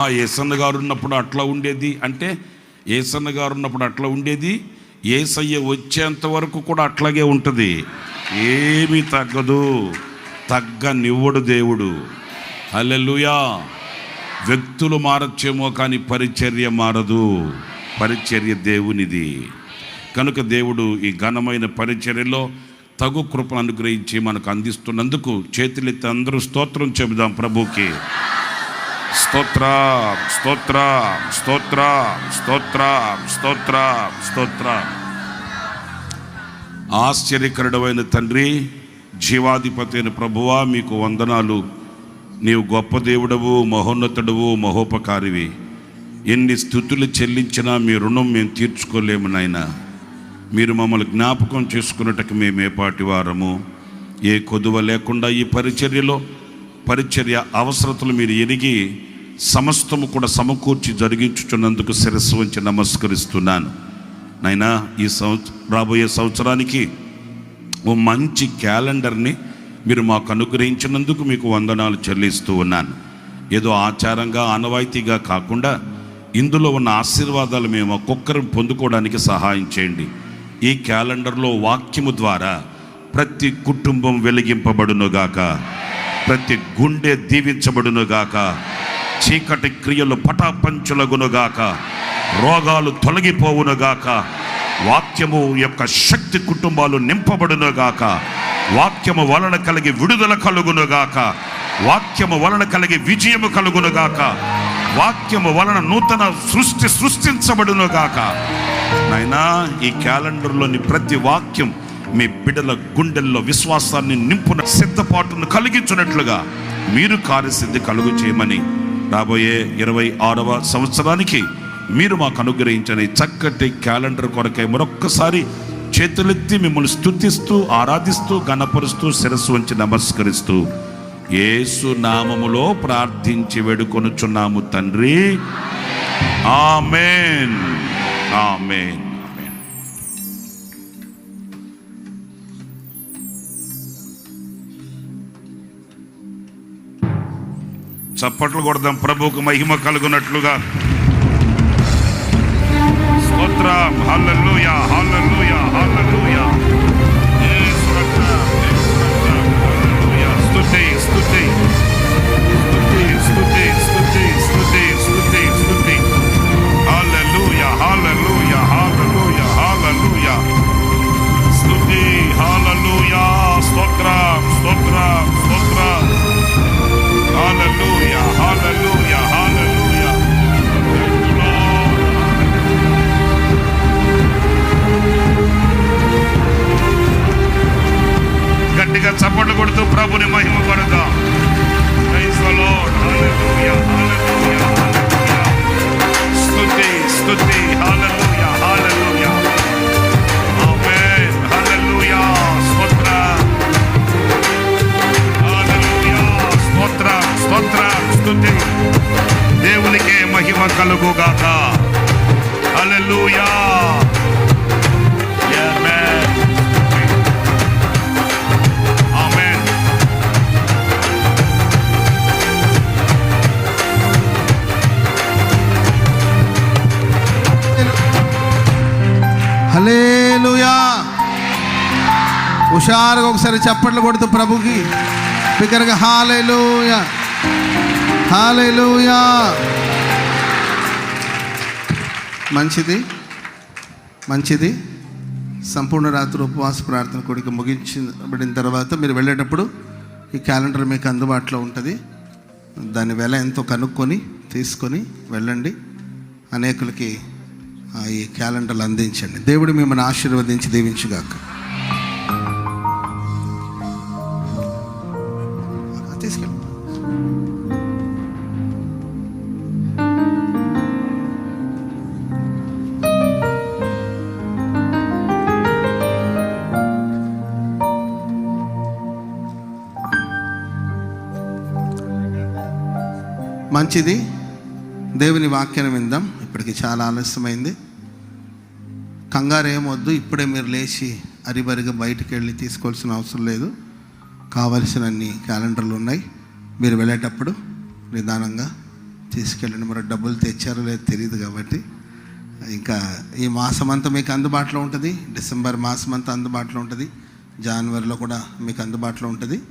ఆ ఏసన్న గారు ఉన్నప్పుడు అట్లా ఉండేది అంటే ఏసన్న గారు ఉన్నప్పుడు అట్లా ఉండేది ఏసయ్య వచ్చేంత వరకు కూడా అట్లాగే ఉంటుంది. ఏమీ తగ్గదు. తగ్గనివ్వడు దేవుడు. అల్లెలుయా వ్యక్తులు మారచ్చేమో కానీ పరిచర్య మారదు. పరిచర్య దేవునిది. కనుక దేవుడు ఈ ఘనమైన పరిచర్యలో తగు కృపను అనుగ్రహించి మనకు అందిస్తున్నందుకు చేతులెత్తి అందరూ స్తోత్రం చెబుదాం ప్రభుకి స్తోత్ర స్తోత్ర స్తోత్ర స్తోత్ర స్తోత్ర స్తోత్ర ఆశ్చర్యకరుడమైన తండ్రి జీవాధిపతి అయిన ప్రభువా మీకు వందనాలు. నీవు గొప్ప దేవుడవు మహోన్నతుడవు మహోపకారివి. ఎన్ని స్థుతులు చెల్లించినా మీ రుణం మేము తీర్చుకోలేము నాయన. మీరు మమ్మల్ని జ్ఞాపకం చేసుకున్నట్టుకు మేము ఏపాటి వారము. ఏ కొదువ లేకుండా ఈ పరిచర్యలో పరిచర్య అవసరతలు మీరు ఎరిగి సమస్తము కూడా సమకూర్చి జరిగించుచున్నందుకు శిరస్సు వంచి నమస్కరిస్తున్నాను. నాయనా ఈ సంవత్సరం రాబోయే సంవత్సరానికి ఓ మంచి క్యాలెండర్ని మీరు మాకు అనుగ్రహించినందుకు మీకు వందనాలు చెల్లిస్తూ ఉన్నాను. ఏదో ఆచారంగా ఆనవాయితీగా కాకుండా ఇందులో ఉన్న ఆశీర్వాదాలు మేము ఒక్కొక్కరు పొందుకోవడానికి సహాయం చేయండి. ఈ క్యాలెండర్లో వాక్యము ద్వారా ప్రతి కుటుంబం వెలిగింపబడునుగాక. ప్రతి గుండె దీవించబడునుగాక చీకటి క్రియలు పటాపంచులగునుగాక రోగాలు తొలగిపోవునుగాక వాక్యము యొక్క శక్తి కుటుంబాలు నింపబడునుగాక వాక్యము వలన కలిగి విడుదల కలుగునుగాక వాక్యము వలన కలిగి విజయము కలుగునుగాక వాక్యము వలన నూతన సృష్టి సృష్టించబడునుగాక నాయనా ఈ క్యాలెండర్లోని ప్రతి వాక్యం మీ బిడ్డల గుండెల్లో విశ్వాసాన్ని నింపున సిద్ధపాటును కలిగించున్నట్లుగా మీరు కార్యసిద్ధి కలుగు చేయమని రాబోయే ఇరవై ఆరవ సంవత్సరానికి మీరు మాకు అనుగ్రహించని చక్కటి క్యాలెండర్ కొరకై మరొక్కసారి చేతులెత్తి మిమ్మల్ని స్తుతిస్తూ ఆరాధిస్తూ గణపరుస్తూ శిరస్సు వంచి నమస్కరిస్తూ ఏసు నామములో ప్రార్థించి వేడుకొనుచున్నాము తండ్రి. ఆమెన్. ఆమెన్. చప్పట్లు కొడదాం ప్రభువుకు మహిమ కలుగునట్లుగా. స్తోత్రం. హల్లెలూయా హల్లెలూయా. ప్రభుని మహిమ పడదాం స్థుతి స్థుతి హాలూయా హాలూయా ఆమేన్ హాలూయా స్తోత్ర హాలూయా స్తోత్ర స్తోత్ర స్థుతి దేవునికే మహిమ కలుగుగాక. హల్లెలూయా హుషారుగా ఒకసారి చప్పట్లు కొడుతూ ప్రభుకి. బిగ్గరగా హాలేలుయా. హాలేలుయా. మంచిది. మంచిది. సంపూర్ణ రాత్రి ఉపవాస ప్రార్థన కొడుకు ముగించబడిన తర్వాత మీరు వెళ్ళేటప్పుడు ఈ క్యాలెండర్ మీకు అందుబాటులో ఉంటుంది. దాని వెల ఎంతో కనుక్కొని తీసుకొని వెళ్ళండి. అనేకులకి ఆ ఈ క్యాలెండర్లు అందించండి. దేవుడు మిమ్మల్ని ఆశీర్వదించి దీవించుగాక. తీసుకెళ్ళి మంచిది. దేవుని వాక్యాన్ని విందాం. ఇప్పటికి చాలా ఆలస్యమైంది. కంగారు ఏమొద్దు ఇప్పుడే మీరు లేచి అరిబరిగా బయటికి వెళ్ళి తీసుకోవాల్సిన అవసరం లేదు. కావలసిన అన్ని క్యాలెండర్లు ఉన్నాయి. మీరు వెళ్ళేటప్పుడు నిదానంగా తీసుకెళ్ళండి. మరి డబ్బులు తెచ్చారో లేదో తెలియదు కాబట్టి. ఇంకా ఈ మాసం అంతా మీకు అందుబాటులో ఉంటుంది. డిసెంబర్ మాసం అంతా అందుబాటులో ఉంటుంది. జనవరిలో కూడా మీకు అందుబాటులో ఉంటుంది.